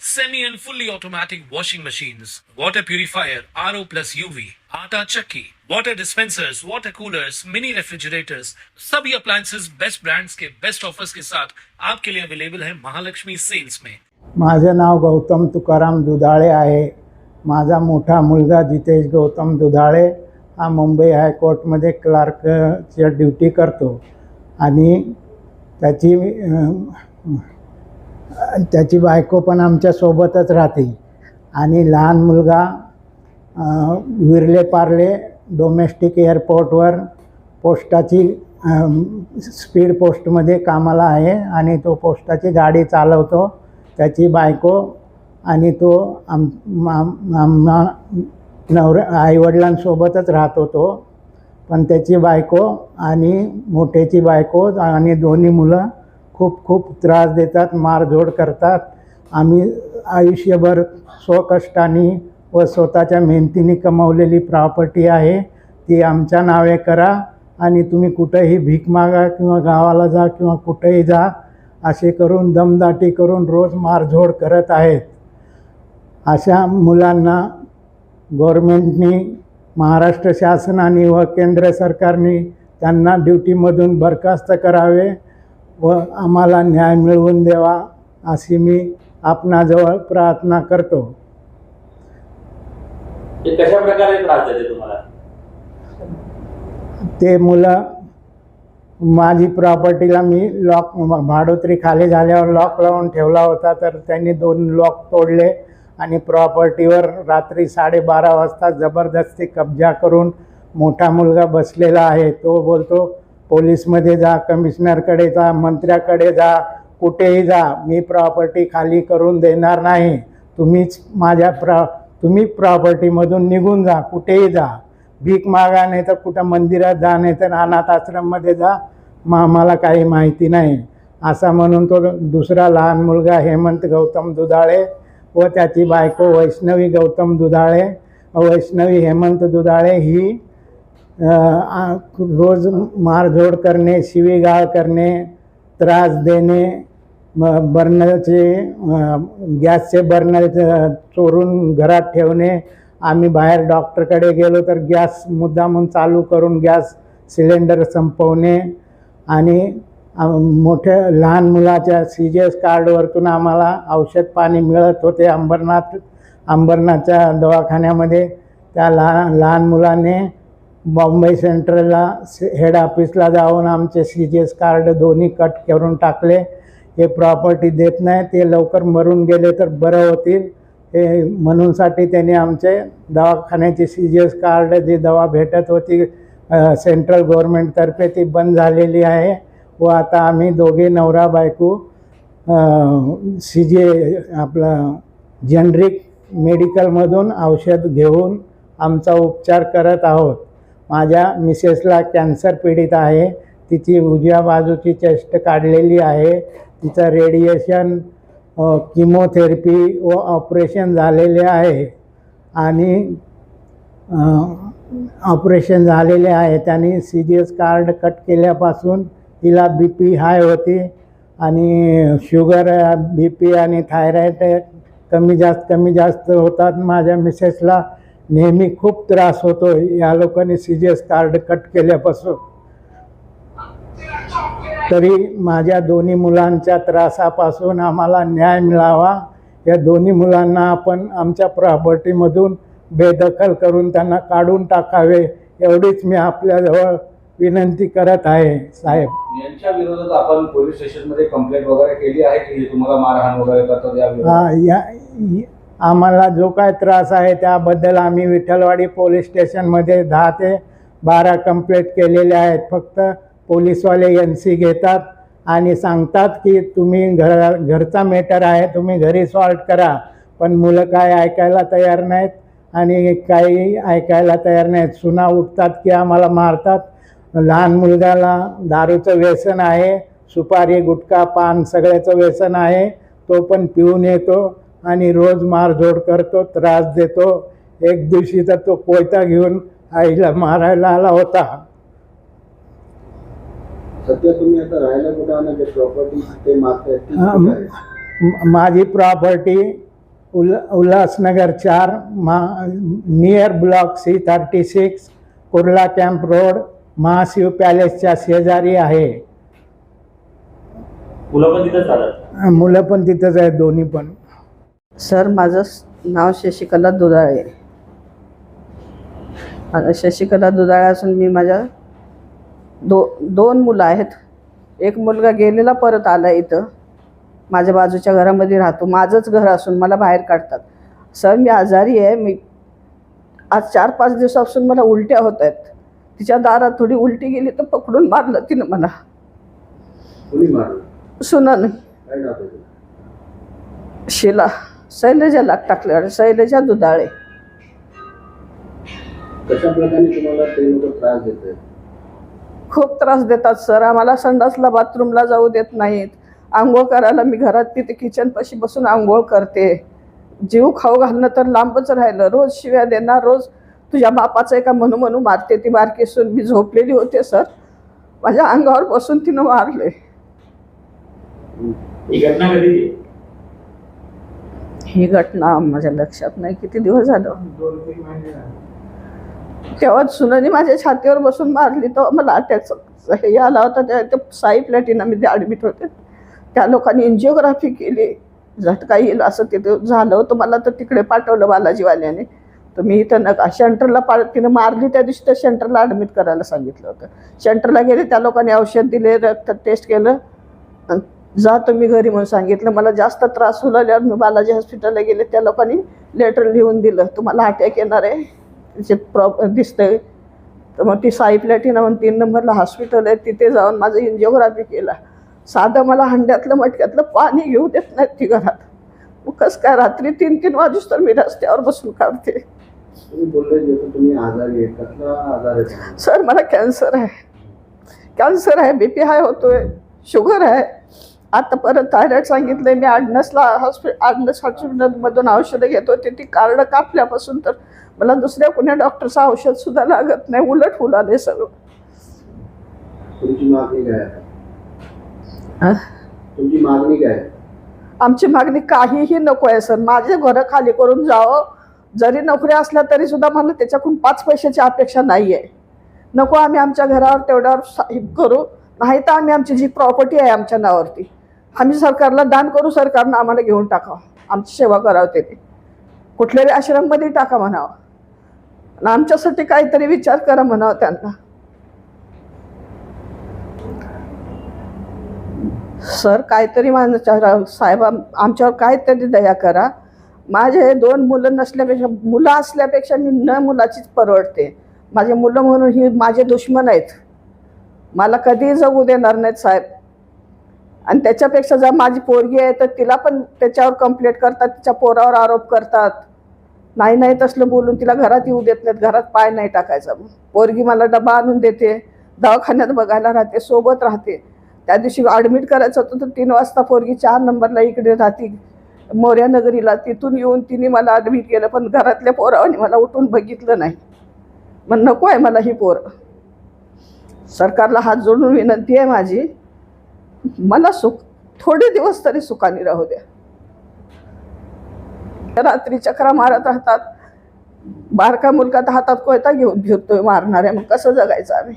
semi and fully automatic washing machines, water purifier, RO plus UV, आटा chakki, water dispensers, water coolers, mini refrigerators, सभी appliances best brands के best offers के साथ आपके लिए available है महालक्ष्मी सेल्स में माझं नाव गौतम तुकाराम दुधाळे आहे माझा मोठा मुलगा जितेश गौतम दुधाळे हा मुंबई हायकोर्टमध्ये क्लार्कच्या ड्युटी करतो आणि त्याची त्याची बायको पण आमच्यासोबतच राहते. आणि लहान मुलगा विरले पार्ले डोमेस्टिक एअरपोर्टवर पोस्टाची स्पीड पोस्टमध्ये कामाला आहे आणि तो पोस्टाची गाडी चालवतो. त्याची बायको आणि तो आम आम- आम्हा नवऱ्या आईवडिलांसोबतच राहतो तो. पण त्याची बायको आणि मोठ्याची बायको आणि दोन्ही मुलं खूप खूप त्रास देतात मारझोड करतात. आम्ही आयुष्यभर स्वकष्टाने व स्वतःच्या मेहनतीने कमावलेली प्रॉपर्टी आहे. ती आमच्या नावे करा आणि तुम्ही कुठंही भीक मागा किंवा गावाला जा किंवा कुठेही जा असे करून दमदाटी करून रोज मारझोड करत आहेत. अशा मुलांना गव्हर्मेंटनी महाराष्ट्र शासनाने व केंद्र सरकारने त्यांना ड्युटीमधून बरखास्त करावे. व आम्हाला न्याय मिळवून द्यावा अशी मी आपणाजवळ प्रार्थना करतो. हे कशा प्रकारे त्रास देते तुम्हाला? ते मुलं माझी प्रॉपर्टीला मी लॉक भाडोत्री खाली झाल्यावर लॉक लावून ठेवला होता तर त्यांनी दोन लॉक तोडले आणि प्रॉपर्टीवर रात्री साडेबारा वाजता जबरदस्ती कब्जा करून मोठा मुलगा बसलेला आहे. तो बोलतो पोलीसमध्ये जा कमिशनरकडे जा मंत्र्याकडे जा कुठेही जा मी प्रॉपर्टी खाली करून देणार नाही. तुम्हीच माझ्या प्र तुम्ही प्रॉपर्टीमधून निघून जा कुठेही जा. भीक मागा नाही तर कुठं मंदिरात जा नाही तर अनाथ आश्रममध्ये जा. मग आम्हाला काही माहिती नाही. असा म्हणून तो दुसरा लहान मुलगा हेमंत गौतम दुधाळे व त्याची बायको वैष्णवी गौतम दुधाळे. वैष्णवी हेमंत दुधाळे ही रोज मारझोड करणे शिवीगाळ करणे त्रास देणे बर्नरचे गॅसचे बर्नर चोरून घरात ठेवणे. आम्ही बाहेर डॉक्टरकडे गेलो तर गॅस मुद्दामून चालू करून गॅस सिलेंडर संपवणे. आणि मोठ्या लहान मुलाच्या सी जी एस कार्डवरतून आम्हाला औषध पाणी मिळत होते अंबरनाथ अंबरनाथच्या दवाखान्यामध्ये. त्या लहान लहान मुलाने बॉम्बे सेंट्रलला हेड ऑफिसला जाऊन आमचे सी जी एस कार्ड दोन्ही कट करून टाकले. हे प्रॉपर्टी देत नाही. ते लवकर मरून गेले तर बरं होतील. हे म्हणूनसाठी त्यांनी आमचे दवाखान्याची सी जी एस कार्ड जी दवा भेटत होती सेंट्रल गव्हर्मेंटतर्फे ती बंद झालेली आहे व आता आम्ही दोघे नवरा बायको सी जे आपलं जनरिक मेडिकलमधून औषध घेऊन आमचा उपचार करत आहोत. माझ्या मिसेसला कॅन्सर पीडित आहे. तिची उजव्या बाजूची चेस्ट काढलेली आहे. तिचं रेडिएशन किमोथेरपी व ऑपरेशन झालेले आहे. आणि ऑपरेशन झालेले आहे. त्यांनी C G S card cut केल्यापासून तिला बी पी हाय होती आणि शुगर बी पी आणि थायरॉईड कमी जास्त कमी जास्त होतात. माझ्या मिसेसला नेहमी खूप त्रास होतो. या लोकांनी C G S card cut केल्यापासून. तरी माझ्या दोन्ही मुलांच्या त्रासापासून आम्हाला न्याय मिळावा. या दोन्ही मुलांना आपण आमच्या प्रॉपर्टीमधून बेदखल करून त्यांना काढून टाकावे एवढीच मी आपल्याजवळ विनंती करत आहे साहेब. यांच्या विरोधात आपण पोलीस स्टेशनमध्ये कंप्लेंट वगैरे केली आहे की तुम्हाला मारहाण वगैरे करतात या हा आम्हाला जो काय त्रास आहे त्याबद्दल आम्ही विठ्ठलवाडी पोलीस स्टेशनमध्ये दहा ते बारा कंप्लेंट केलेले आहेत. फक्त पोलीसवाले एन सी घेतात आणि सांगतात की तुम्ही घर घरचा मॅटर आहे तुम्ही घरी सॉल्ट करा. पण मुलं काय ऐकायला तयार नाहीत आणि काही ऐकायला तयार नाहीत. सुना उठतात की आम्हाला मारतात. लहान मुलगाला दारूचं व्यसन आहे सुपारी गुटखा पान सगळ्याचं व्यसन आहे. तो पण पिऊन येतो. आणि रोज मारझोड करतो त्रास देतो. एक दिवशी तर तो कोयता घेऊन आईला मारायला आला होता. सध्या तुम्ही आता राहायला कुठं आणि जे प्रॉपर्टी ते मागतायत ती हा, कुठं आहे? म- माझी प्रॉपर्टी उल उल्हासनगर चार मा near block C thirty six Kurla camp road महाशिव पॅलेसच्या शेजारी आहे. मुलं पण मुलं पण तिथंच आहेत दोन्ही पण. सर माझं नाव शशिकला दुधाळे. आता शशिकला दुधाळे असून मी माझ्या दो दोन मुलं आहेत. एक मुलगा गेलेला परत आला इथं. माझ्या बाजूच्या घरामध्ये राहतो. माझंच घर असून मला बाहेर काढतात. सर मी आजारी आहे. मी आज चार पाच दिवसापासून मला उलट्या होत आहेत. तिच्या दारात थोडी उलटी गेली तर पकडून मारलं तिनं मला. नाव त्याचं? शिला. शैलजा लाग टाकल्यावर शैलजा दुधाळे. कशा प्रकारे तुम्हाला ते लोक त्रास देत आहेत? खूप त्रास देतात सर. आम्हाला संडासला बाथरूमला जाऊ देत नाहीत. आंघोळ करायला मी घरात तिथे किचनपाशी बसून आंघोळ करते. जीव खाऊ घालणं तर लांबच राहिलं. रोज शिव्या देणार रोज तुझ्या बापाचं एका म्हणू म्हणू मारते ती बारकी सून मी झोपलेली होते सर. माझ्या अंगावर बसून तिनं मारले. ही घटना कधीची ही घटना माझ्या लक्षात नाही. किती दिवस झालं? तेव्हा सुनानी माझ्या छातीवर बसून मारली. तर मला अटॅक हे आला होता. त्या ते साई प्लॅटिनामध्ये ॲडमिट होते. त्या लोकांनी एन्जिओग्राफी केली. झटका येईल असं तिथे झालं होतं. मला तर तिकडे पाठवलं बालाजीवाल्याने. तर मी इथं नका सेंटरला पा तिनं मारली. त्या दिवशी त्या सेंटरला ॲडमिट करायला सांगितलं होतं. सेंटरला गेले. त्या लोकांनी औषध दिले रक्त टेस्ट केलं. जा तुम्ही घरी म्हणून सांगितलं. मला जास्त त्रास होऊ लागल्यावर मी बालाजी हॉस्पिटलला गेले. त्या लोकांनी लेटर लिहून दिलं. तुम्हाला अटॅक येणार आहे. तिचे प्रॉब दिसतंय. तर मग ती साई प्लॅटिना म्हणून तीन नंबरला हॉस्पिटल आहे. तिथे जाऊन माझं एन्जिओग्राफी केला. साधं मला हंड्यातलं मटक्यातलं पाणी घेऊ देत नाहीत ती घरात. मग कसं काय रात्री तीन तीन वाजूस तर मी रस्त्यावर बसून काढते? सर मला कॅन्सर आहे. कॅन्सर आहे बी पी हाय होतोय. शुगर आहे. आता परत थायरॉईड सांगितलंय मी आडनसला हॉस्पिटल आडनस हॉस्पिटलमधून औषधं घेत होते ती कार्ड कापल्यापासून तर मला दुसऱ्या कुण्या डॉक्टरचं औषध सुद्धा लागत नाही उलट होऊ आले सगळं. आमची मागणी काहीही नको आहे सर. माझे घरं खाली करून जावं. जरी नोकरी असल्या तरी सुद्धा मला त्याच्याकडून पाच पैशाची अपेक्षा नाही आहे नको आम्ही आमच्या घरावर तेवढ्यावर करू. नाही तर आम्ही आमची जी प्रॉपर्टी आहे आमच्या नावावरती. आम्ही सरकारला दान करू सरकारनं आम्हाला घेऊन टाकावं. आमची सेवा करावं ते कुठल्याही आश्रममध्ये टाका म्हणावं. आणि आमच्यासाठी काहीतरी विचार करा म्हणावं त्यांना. सर काहीतरी माझ्या साहेब आमच्यावर काहीतरी दया करा. माझे हे दोन मुलं नसल्यापेक्षा मुलं असल्यापेक्षा मी न मुलाचीच परवडते. माझे मुलं म्हणून ही माझे दुश्मन आहेत. मला कधीही जगू देणार नाहीत साहेब. आणि त्याच्यापेक्षा जर माझी पोरगी आहे तर तिला पण त्याच्यावर कंप्लेंट करतात तिच्या पोरावर आरोप करतात. नाही नाही तसलं बोलून तिला घरात येऊ देत नाहीत घरात पाय नाही टाकायचा. पोरगी मला डबा आणून देते दवाखान्यात बघायला राहते सोबत राहते. त्या दिवशी ॲडमिट करायचं होतं तर तीन वाजता पोरगी चार नंबरला इकडे राहते. मोर्या नगरीला तिथून येऊन तिने मला ॲडमिट केलं पण घरातल्या पोरावाने मला उठून बघितलं नाही. मग नको आहे मला ही पोरं. सरकारला हात जोडून विनंती आहे माझी. मला सुख थोडे दिवस तरी सुखाने राहू द्या. रात्री चक्रा मारत राहतात. बारका मुलगा तर हातात कोयता घेऊन फिरतोय मारणाऱ्या मग कसं जगायचं आम्ही?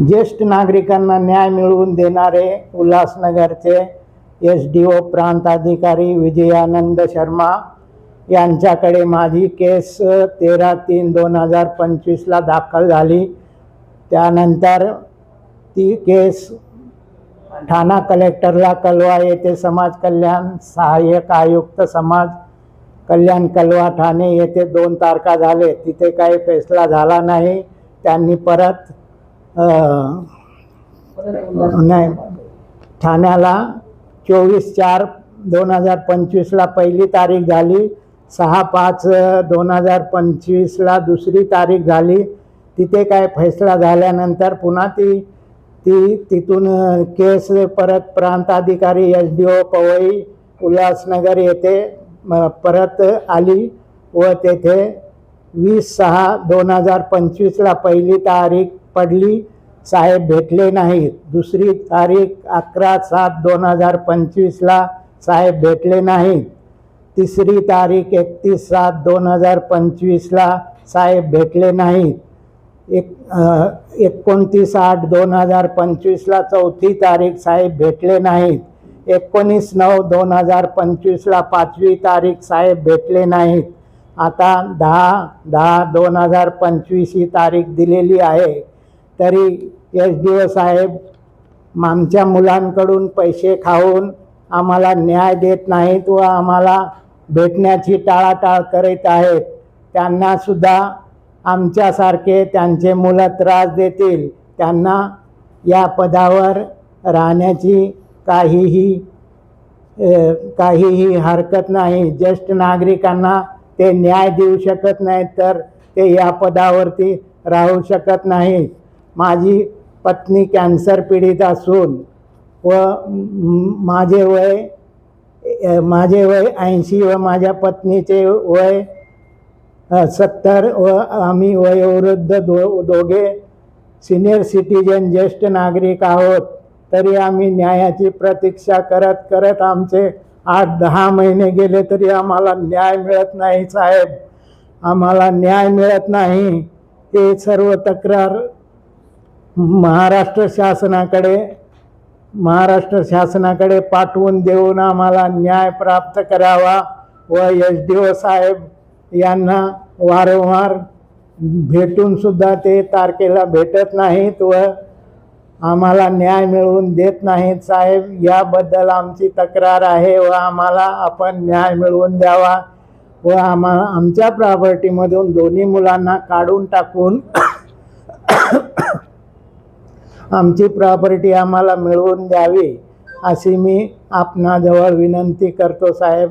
ज्येष्ठ नागरिकांना न्याय मिळवून देणारे उल्हासनगरचे एस डी ओ प्रांत अधिकारी विजयानंद शर्मा यांच्याकडे माझी केस तेरा तीन दोन हजार पंचवीसला दाखल झाली. त्यानंतर ती केस ठाणा कलेक्टरला कलवा येथे समाज कल्याण सहाय्यक आयुक्त समाज कल्याण कलवा ठाणे येथे दोन तारखा झाले. तिथे काही फैसला झाला नाही. त्यांनी परत नाही ठाण्याला चोवीस चार दोन हजार पंचवीसला पहिली तारीख झाली. सहा पाच दोन हजार पंचवीसला दुसरी तारीख झाली. तिथे काय फैसला झाल्यानंतर पुन्हा ती ती तिथून केस परत प्रांताधिकारी S D O Powai Ulhasnagar येथे म, परत आली व तेथे वीस सहा दोन हजार पंचवीसला पहिली तारीख पडली. साहेब भेटले नाहीत. दुसरी तारीख अकरा सात दोन हजार पंचवीसला साहेब भेटले नाहीत. तिसरी तारीख एकतीस सात दोन हजार पंचवीसला साहेब भेटले नाहीत. एक एकोणतीस आठ दोन हजार पंचवीसला चौथी तारीख साहेब भेटले नाहीत. एकोणीस नऊ दोन हजार पंचवीसला पाचवी तारीख साहेब भेटले नाहीत. आता दहा दहा दोन हजार पंचवीस ही तारीख दिलेली आहे. तरी एस डी ओ साहेब आमच्या मुलांकडून पैसे खाऊन आम्हाला न्याय देत नाहीत व आम्हाला भेटण्याची टाळाटाळ करीत आहेत. त्यांनासुद्धा आमच्यासारखे त्यांचे मुलं त्रास देतील. त्यांना या पदावर राहण्याची काहीही काहीही हरकत नाही. ज्येष्ठ नागरिकांना ते न्याय देऊ शकत नाहीत तर ते या पदावरती राहू शकत नाहीत. माझी पत्नी कॅन्सर पीडित असून व माझे वय माझे वय ऐंशी व माझ्या पत्नीचे वय सत्तर व आम्ही वयोवृद्ध दो दोघे सिनियर सिटीजन ज्येष्ठ नागरिक आहोत. तरी आम्ही न्यायाची प्रतीक्षा करत करत आमचे आठ दहा महिने गेले तरी आम्हाला न्याय मिळत नाही साहेब. आम्हाला न्याय मिळत नाही. हे सर्व तक्रार महाराष्ट्र शासनाकडे महाराष्ट्र शासनाकडे पाठवून देऊन आम्हाला न्याय प्राप्त करावा व एस डी ओ साहेब यांना वारंवार भेटून सुद्धा ते तारखेला भेटत नाहीत व आम्हाला न्याय मिळवून देत नाहीत. साहेब याबद्दल आमची तक्रार आहे व आम्हाला आपण न्याय मिळवून द्यावा व आम्हा आमच्या प्रॉपर्टीमधून दोन्ही मुलांना काढून टाकून आमची प्रॉपर्टी आम्हाला मिळवून द्यावी अशी मी आपणाजवळ विनंती करतो साहेब.